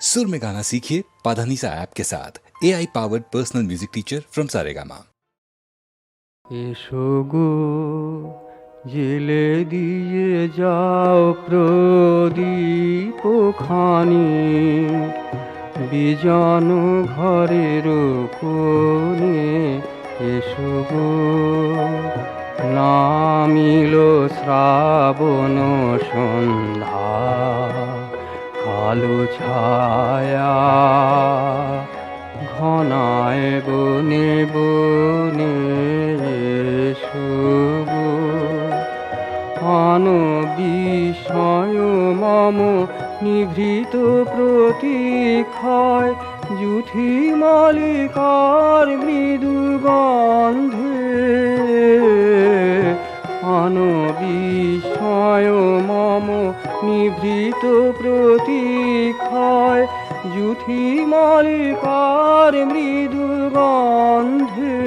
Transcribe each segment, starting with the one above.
सुर में गाना सीखिए पाधानीसा ऐप के साथ A I powered personal music teacher from Saregama এসো গো জেলে দিয়ে যাও প্রদীপ খানি বিজন ঘরের কোণে এসো গো নামিল শ্রাবণ সন্ধ্যা কালো ছায়া ঘনায় বনে বনে শুভ। বিস্ময় মম নিভৃত প্রতীক্ষায় জুথি মালিকার মৃদু গন্ধে। বিস্ময় মম নিভৃত প্রতীক্ষায় জুথি মালিকার মৃদু গন্ধে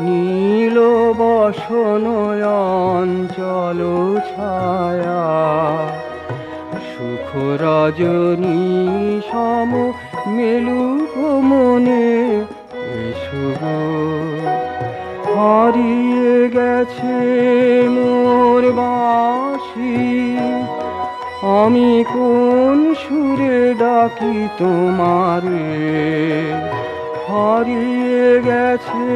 নীল বসনয়ঞ্চল ছায়া সুখ রজনী সম মেলু মনে গো। হারিয়ে গেছে মোর বাঁশি আমি কোন সুরে ডাকি তোমারে? হারিয়ে গেছে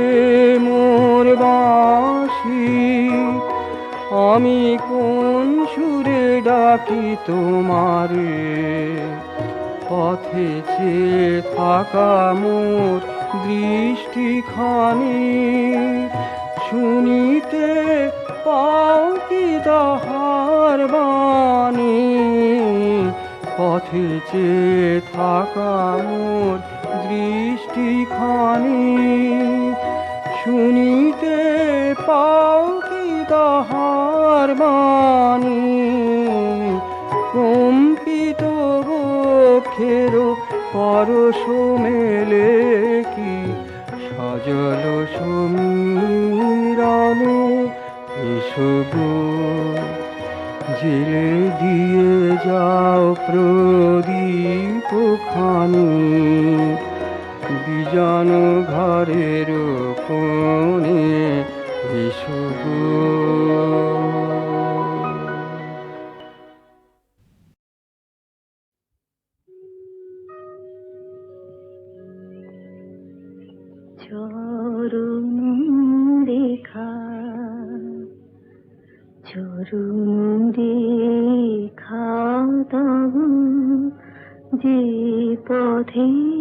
মোর বাসি আমি কোন সুরে ডাকি তোমারে? পথে চেয়ে থাকা মোর দৃষ্টিখানি, শুনিতে পাও কি তাহার বাণী থাকা মোর দৃষ্টিখানি শুনিতে পাও কি তাহার বাণী। কম্পিত বক্ষের পরশ মেলে কি? সজল সমীরণে জেলে দিয়ে যাও প্রদীপ খানি। বিজন ঘরের পথে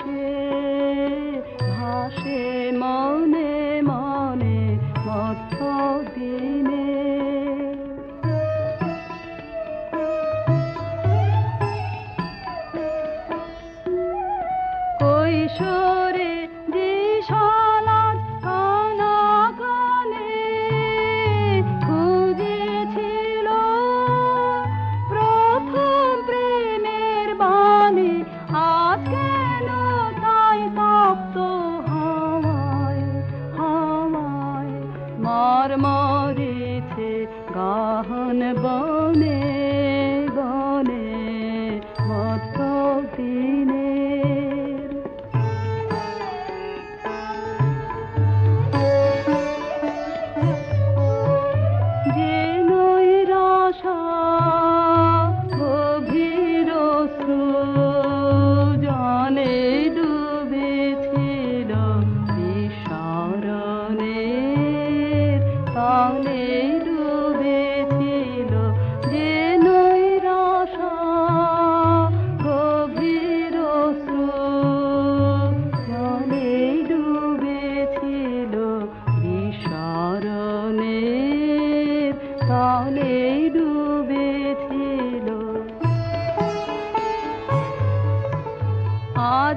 ভাসে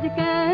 আজ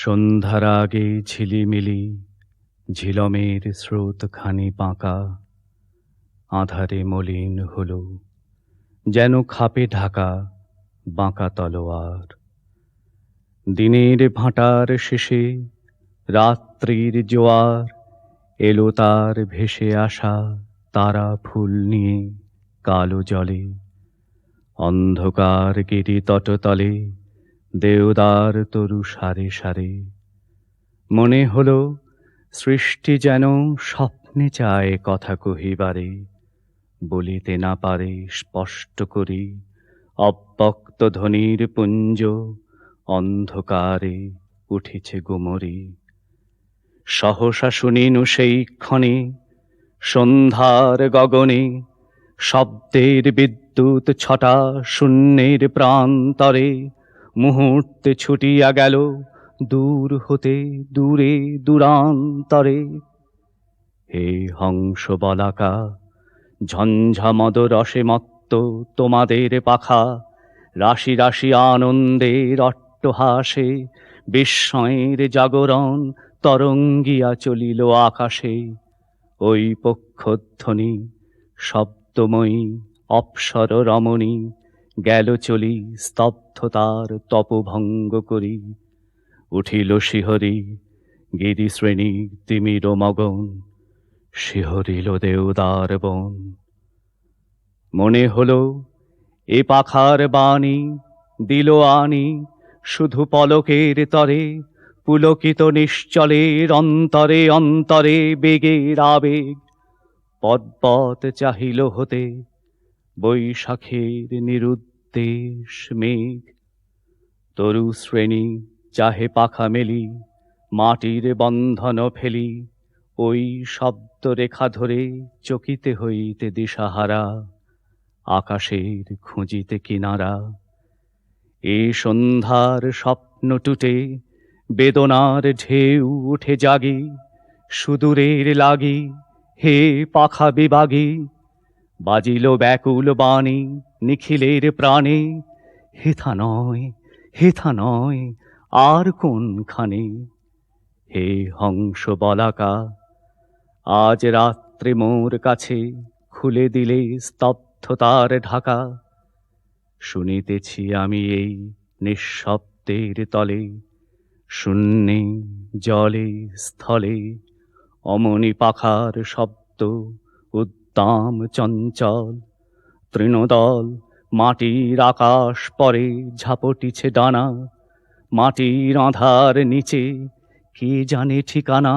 সন্ধ্যার আগে ঝিলিমিলি, ঝিলমের স্রোতখানি বাঁকা আধারে মলিন হলো, যেন খাপে ঢাকা বাঁকা তলোয়ার। দিনের ভাঁটার শেষে রাত্রির জোয়ার, এলো তার ভেসে আসা তারা ফুল নিয়ে কালো জলে, অন্ধকার গিরি তটতলে দেওদার তরু সারে সারে। মনে হলো, সৃষ্টি যেন স্বপ্নে চায় কথা কহিবারে, বলিতে না পারে স্পষ্ট করি অব্যক্ত ধ্বনির পুঞ্জ অন্ধকারে উঠেছে গুমরি। সহসা শুনিনু সেই ক্ষণে, সন্ধ্যার গগনে শব্দের বিদ্যুৎ ছটা শূন্যের প্রান্তরে মুহূর্তে ছুটিয়া গেল, দূর হতে, দূরে, দূরান্তরে। হে হংস বলাকা ঝঞ্ঝামদ রসে মত্ত তোমাদের পাখা, রাশি রাশি আনন্দের অট্টহাসে, বিস্ময়ের জাগরণ তরঙ্গিয়া চলিল আকাশে। ওই পক্ষধ্বনি, শব্দময়ী অপসর রমণী গেল চলি, স্তব্ধতার তপভঙ্গ করি। উঠিল শিহরি, গিরিশ্রেণী তিমির মগন, শিহরিল দেওদার বন। মনে হলো, এ পাখার বাণী দিল আনি, শুধু পলকের তরে, পুলকিত নিশ্চলের অন্তরে অন্তরে বেগের আবেগ। পদ্পত চাহিল হতে বৈশাখের নিরুদ্দেশ মেঘ, তরু শ্রেণি, চাহে পাখা মেলি, মাটির বন্ধন ফেলি, ওই শব্দ রেখা ধরে চকিতে হইতে দিশাহারা, আকাশের খুঁজিতে কিনারা। এ সন্ধ্যার স্বপ্ন টুটে, বেদনার ঢেউ উঠে জাগি, সুদূরের লাগি, হে পাখা বিবাগী বাজিল ব্যাকুল বাণী নিখিলের প্রাণে, হেথা নয় হেথা নয়, আর কোনখানে? হে হংস বলাকা, আজ রাত্রে মোর কাছে খুলে দিলে স্তব্ধতার ঢাকা। শুনিতেছি আমি এই নিঃশব্দের তলে, শূন্যে, জলে, স্থলে, অমনি পাখার শব্দ, উদ্দাম চঞ্চল। তৃণদল, মাটির আকাশ পরে ঝাপটিছে ডানা, মাটির আধার নিচে কে জানে ঠিকানা,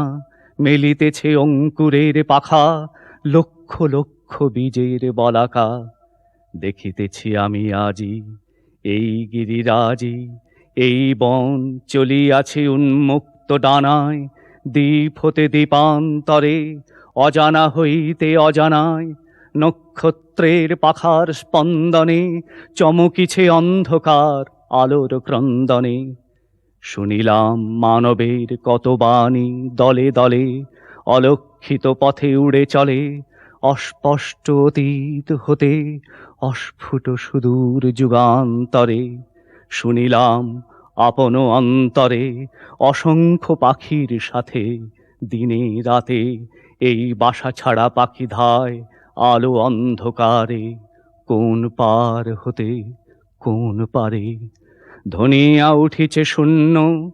মেলিতেছে অঙ্কুরের পাখা, লক্ষ লক্ষ বীজের বলাকা। দেখিতেছি আমি আজি এই গিরিরাজি, এই বন চলিয়াছে উন্মুক্ত ডানায়, দ্বীপ হতে দ্বীপান্তরে, অজানা হইতে অজানায় নক্ষত্রের পাখার স্পন্দনে চমকিছে অন্ধকার আলোর ক্রন্দনে। শুনিলাম মানবের কত বাণী দলে দলে অলক্ষিত পথে উড়ে চলে। অস্পষ্ট অতীত হতে অস্ফুট সুদূর যুগান্তরে। শুনিলাম আপন অন্তরে অসংখ্য পাখির সাথে দিনে রাতে এই বাসা ছাড়া পাখি ধায় আলো অন্ধকারে, কোন পার হতে কোন পারে? ধনিয়া উঠেছে শূন্য,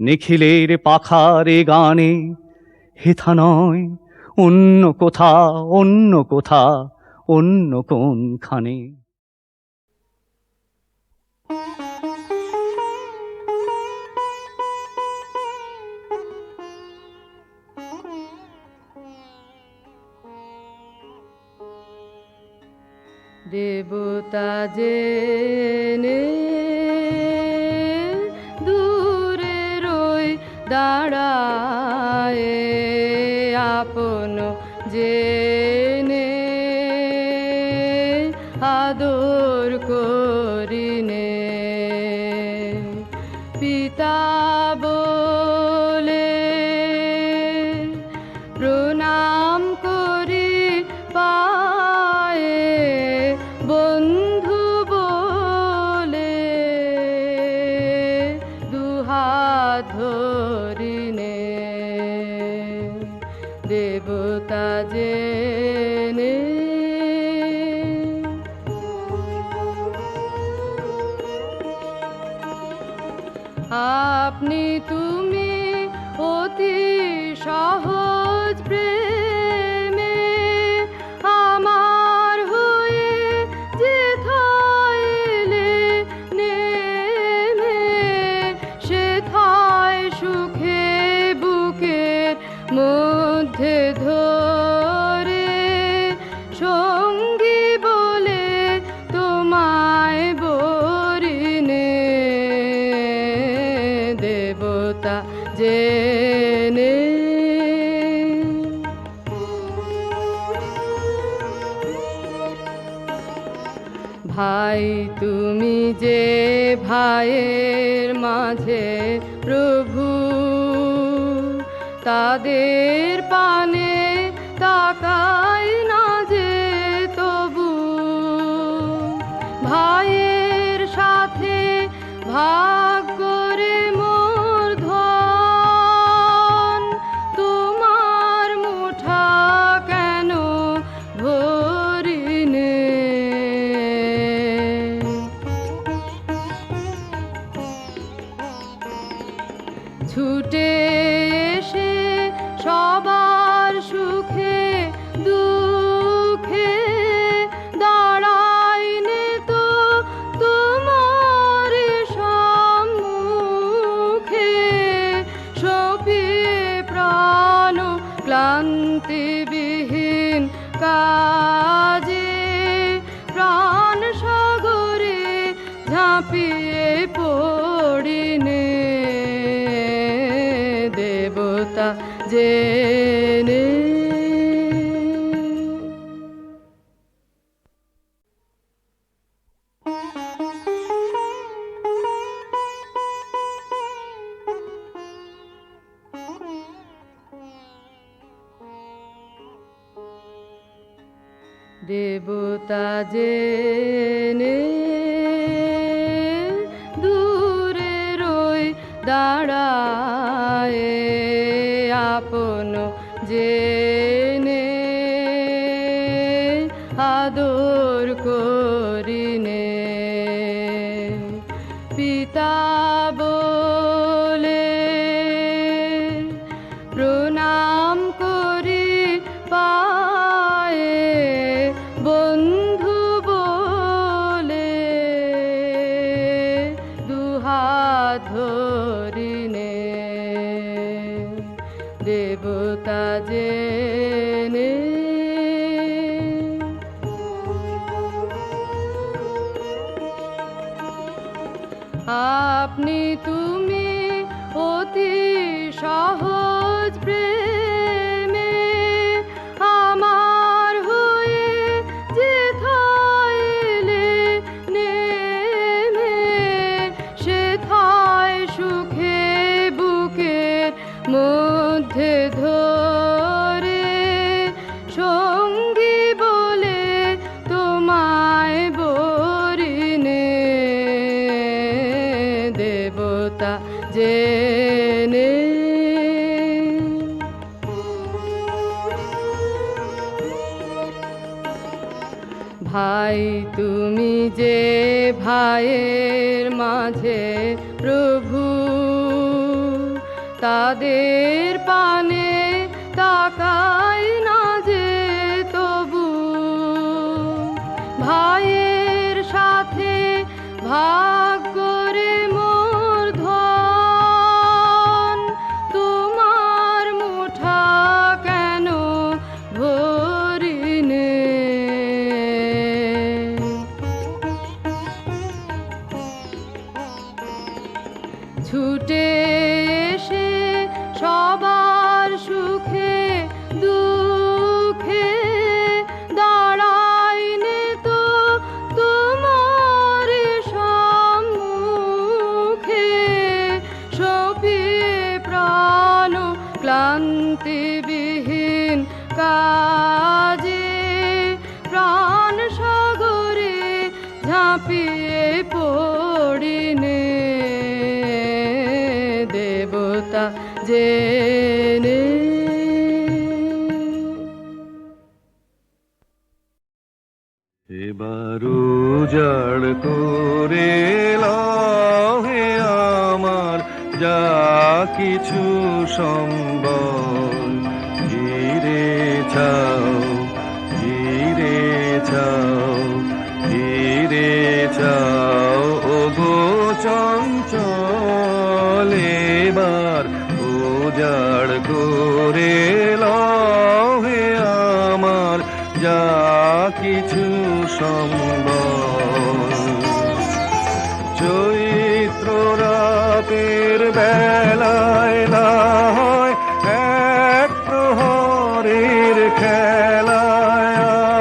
নিখিলের পাখারে গানে। হেথা নয়, অন্য কোথা অন্য কোথা, অন্য কোনখানে? দেবতা জেনে Oh. ভাইয়ের ছুটে দেবতা যে সাধু জেনে। ভাই, তুমি যে ভাইয়ের মাঝে প্রভু, তাদের পানে তাকাই না যে তবু। ভাইয়ের সাথে ভাগ ছুটে এবার উজাড় করে লহে আমার যা কিছু সম্ভব ধীরে ছাও সম্ভব চৈত্র রাতের বেলায় না হয় এক প্রহরের খেলায়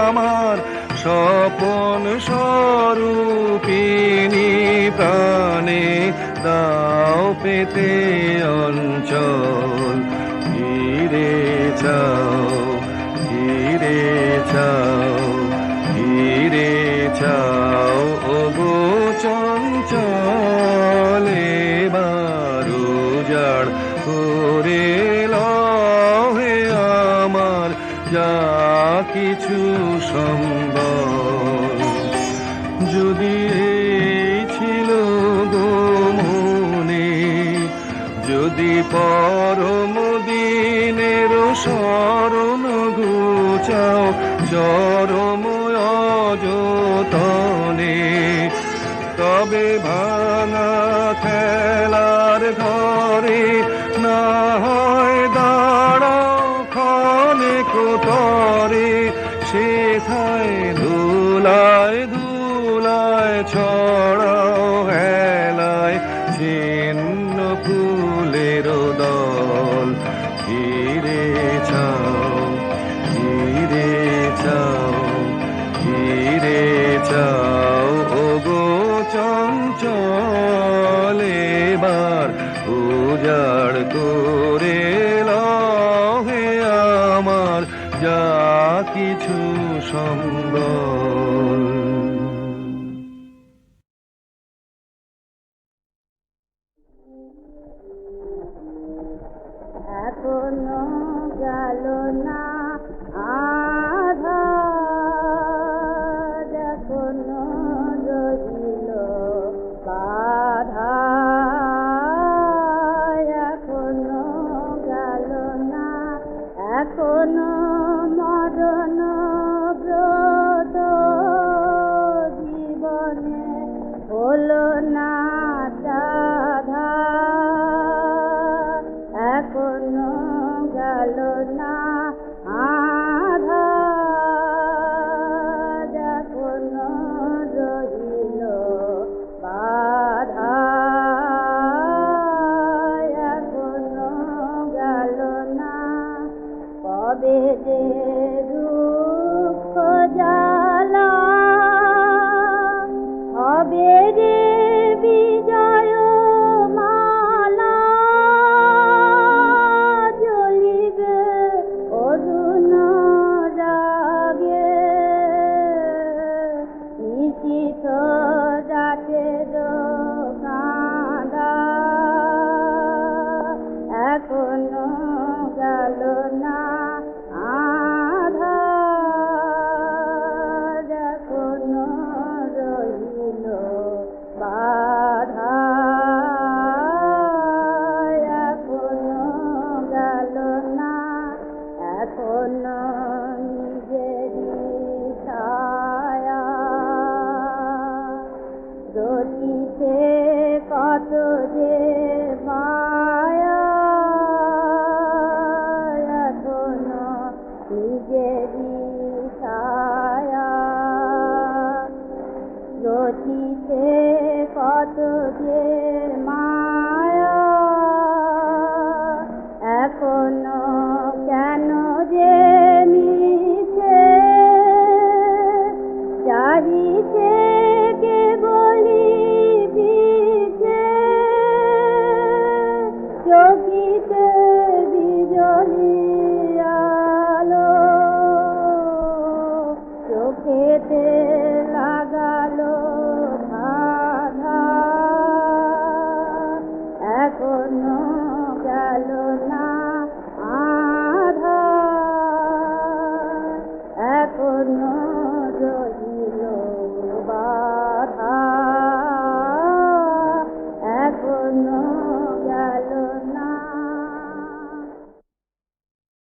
আমার স্বপন স্বরূপিনী প্রাণে দাও পেতে অঞ্চল। ঘিরে চাও ঘিরে চাও পরম দিনের স্মরণ গুচাও চরম অযতনে। তবে ভাঙা খেলার ঘরে না হয় সুন্দর